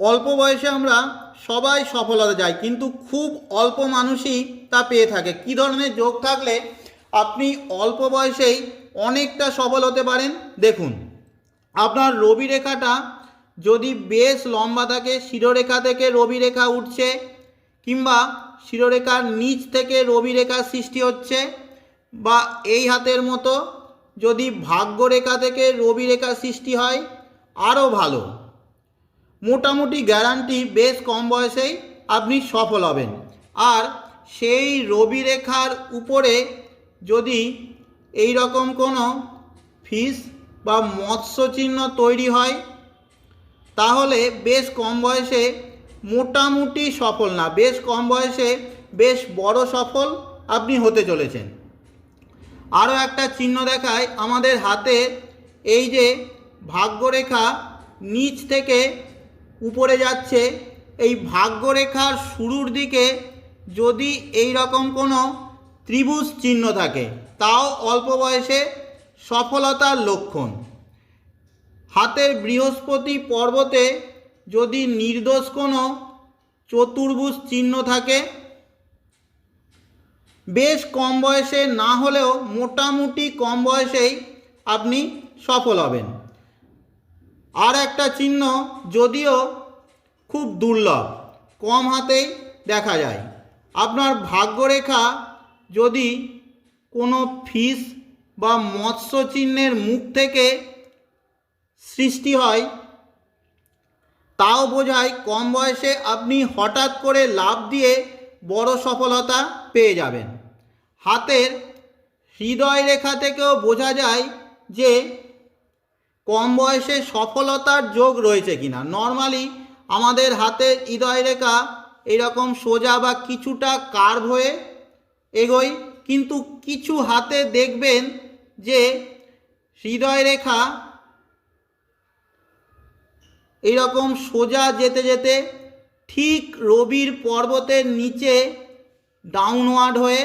অল্প বয়সে আমরা সবাই সফলতা যাই কিন্তু খুব অল্প মানুষই তা পেয়ে থাকে। কী ধরনের যোগ থাকলে আপনি অল্প বয়সেই অনেকটা সফল হতে পারেন? দেখুন, আপনার রবি রেখাটা যদি বেশ লম্বা থাকে, শিরোরেখা থেকে রবি রেখা উঠছে, কিংবা শিরোরেখার নিচ থেকে রবি রেখার সৃষ্টি হচ্ছে, বা এই হাতের মতো যদি ভাগ্যরেখা থেকে রবি রেখার সৃষ্টি হয়, আরও ভালো। মোটামুটি গ্যারান্টি বেশ কম বয়সেই আপনি সফল হবেন। আর সেই রবি রেখার উপরে যদি এই রকম কোনো ফিস বা মৎস্য চিহ্ন তৈরি হয়, তাহলে বেশ কম বয়সে মোটামুটি সফল না, বেশ কম বয়সে বেশ বড় সফল আপনি হতে চলেছেন। আরও একটা চিহ্ন দেখায় আমাদের হাতে এই যে ভাগ্যরেখা নিচ থেকে উপরে যাচ্ছে, এই ভাগ্যরেখার শুরুর দিকে যদি এই রকম কোনো ত্রিভুজ চিহ্ন থাকে, তাও অল্প বয়সে সফলতার লক্ষণ। হাতের বৃহস্পতি পর্বতে যদি নির্দোষ কোনো চতুর্ভুজ চিহ্ন থাকে, বেশ কম বয়সে না হলেও মোটামুটি কম বয়সেই আপনি সফল হবেন। আর একটা চিহ্ন যদিও খুব দুর্লভ, কম হাতেই দেখা যায়। আপনার ভাগ্যরেখা যদি কোনো ফিস বা মৎস্য চিহ্নের মুখ থেকে সৃষ্টি হয়, তাও বোঝায় কম বয়সে আপনি হঠাৎ করে লাভ দিয়ে বড় সফলতা পেয়ে যাবেন। হাতের হৃদয় রেখা থেকেও বোঝা যায় যে কম বয়সে সফলতার যোগ রয়েছে কিনা? নর্মালি আমাদের হাতের হৃদয় রেখা এরকম সোজা বা কিছুটা কার্ভ হয়ে এগোয়, কিন্তু কিছু হাতে দেখবেন যে হৃদয় রেখা এইরকম সোজা যেতে যেতে ঠিক রবির পর্বতের নিচে ডাউনওয়ার্ড হয়ে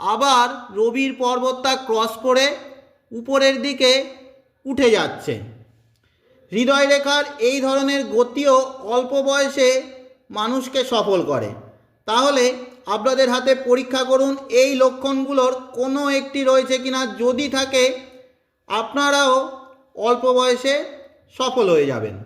আবার রবির পর্বতটা ক্রস করে উপরের দিকে উঠে যাচ্ছে। হৃদয় রেখার এই ধরনের গতিও অল্প বয়সে মানুষকে সফল করে। তাহলে আপনাদের হাতে পরীক্ষা করুন, এই লক্ষণগুলোর কোনো একটি রয়েছে কিনা। যদি থাকে, আপনারাও অল্প বয়সে সফল হয়ে যাবেন।